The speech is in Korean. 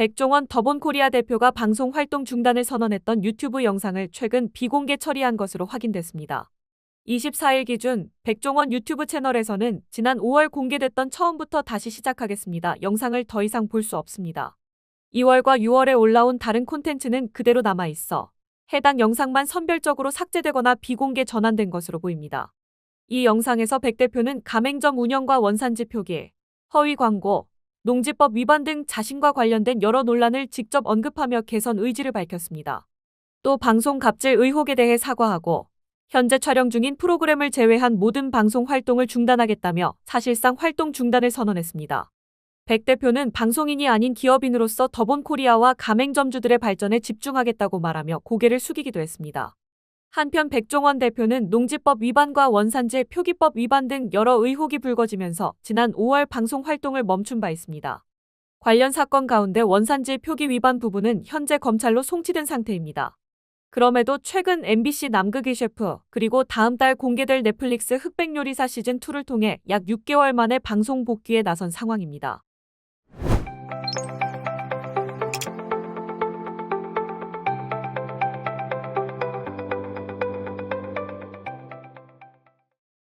백종원 더본코리아 대표가 방송 활동 중단을 선언했던 유튜브 영상을 최근 비공개 처리한 것으로 확인됐습니다. 24일 기준 백종원 유튜브 채널에서는 지난 5월 공개됐던 처음부터 다시 시작하겠습니다. 영상을 더 이상 볼 수 없습니다. 2월과 6월에 올라온 다른 콘텐츠는 그대로 남아 있어 해당 영상만 선별적으로 삭제되거나 비공개 전환된 것으로 보입니다. 이 영상에서 백 대표는 가맹점 운영과 원산지 표기, 허위 광고, 농지법 위반 등 자신과 관련된 여러 논란을 직접 언급하며 개선 의지를 밝혔습니다. 또 방송 갑질 의혹에 대해 사과하고 현재 촬영 중인 프로그램을 제외한 모든 방송 활동을 중단하겠다며 사실상 활동 중단을 선언했습니다. 백 대표는 방송인이 아닌 기업인으로서 더본 코리아와 가맹점주들의 발전에 집중하겠다고 말하며 고개를 숙이기도 했습니다. 한편 백종원 대표는 농지법 위반과 원산지 표기법 위반 등 여러 의혹이 불거지면서 지난 5월 방송 활동을 멈춘 바 있습니다. 관련 사건 가운데 원산지 표기 위반 부분은 현재 검찰로 송치된 상태입니다. 그럼에도 최근 MBC 남극의 셰프 그리고 다음 달 공개될 넷플릭스 흑백 요리사 시즌2를 통해 약 6개월 만에 방송 복귀에 나선 상황입니다.